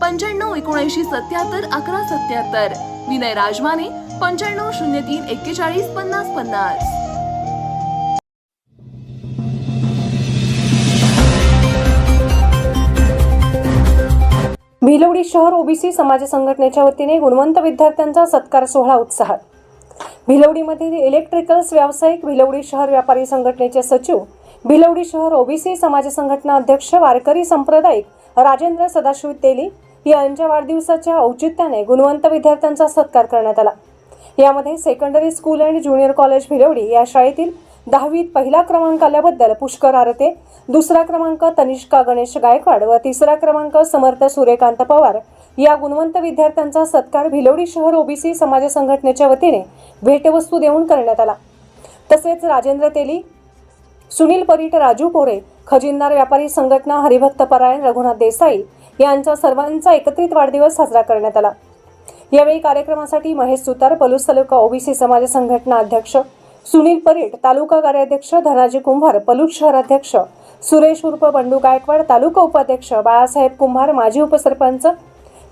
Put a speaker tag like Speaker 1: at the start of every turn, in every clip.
Speaker 1: पंच्याण्णव एकोणऐंशी सत्याहत्तर अकरा सत्याहत्तर. विनय राजमाने पंच्याण्णव शून्य तीन एक्केचाळीस पन्नास पन्नास.
Speaker 2: भिलवडी शहर ओबीसी समाज संघटनेच्या वतीने गुणवंत विद्यार्थ्यांचा सत्कार सोहळा उत्साहात. भिलवडीमधील इलेक्ट्रिकल्स व्यावसायिक भिलवडी शहर व्यापारी संघटनेचे सचिव भिलवडी शहर ओबीसी समाज संघटना अध्यक्ष वारकरी सांप्रदायिक राजेंद्र सदाशिव तेली यांच्या वाढदिवसाच्या औचित्याने गुणवंत विद्यार्थ्यांचा सत्कार करण्यात आला. यामध्ये secondary school and junior college Bhilwadi या शाळेतील दहावीत पहिला क्रमांक आल्याबद्दल पुष्कर आरते दुसरा क्रमांक तनिष्का गणेश गायकवाड व तिसरा क्रमांक समर्थ सूर्यकांत पवार या गुणवंत विद्यार्थ्यांचा सत्कार भिलवडी शहर ओबीसी समाज संघटनेच्या वतीने भेटवस्तू देऊन करण्यात आला. तसेच राजेंद्र तेली सुनील परीट राजू पोरे खजिनदार व्यापारी संघटना हरिभक्त परायण रघुनाथ देसाई यांचा सर्वांचा एकत्रित वाढदिवस साजरा करण्यात आला. यावेळी कार्यक्रमासाठी महेश सुतार पलूस तालुका ओबीसी समाज संघटना अध्यक्ष सुनील परीट तालुका कार्याध्यक्ष धनाजी कुंभार पलूस शहराध्यक्ष सुरेश उर्फ बंडू गायकवाड तालुका उपाध्यक्ष बाळासाहेब कुंभार माजी उपसरपंच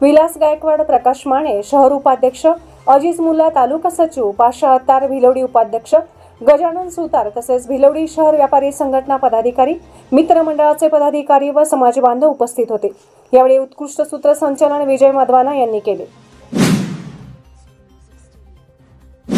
Speaker 2: विलास गायकवाड प्रकाश माने शहर उपाध्यक्ष अजिज मुल्ला तालुका सचिव पाशा अत्तार भिलवडी उपाध्यक्ष गजानन सुतार तसेच भिलवडी शहर व्यापारी संघटना पदाधिकारी मित्रमंडळाचे पदाधिकारी व समाज बांधव उपस्थित होते. यावेळी उत्कृष्ट सूत्रसंचालन विजय मधवाना यांनी केले.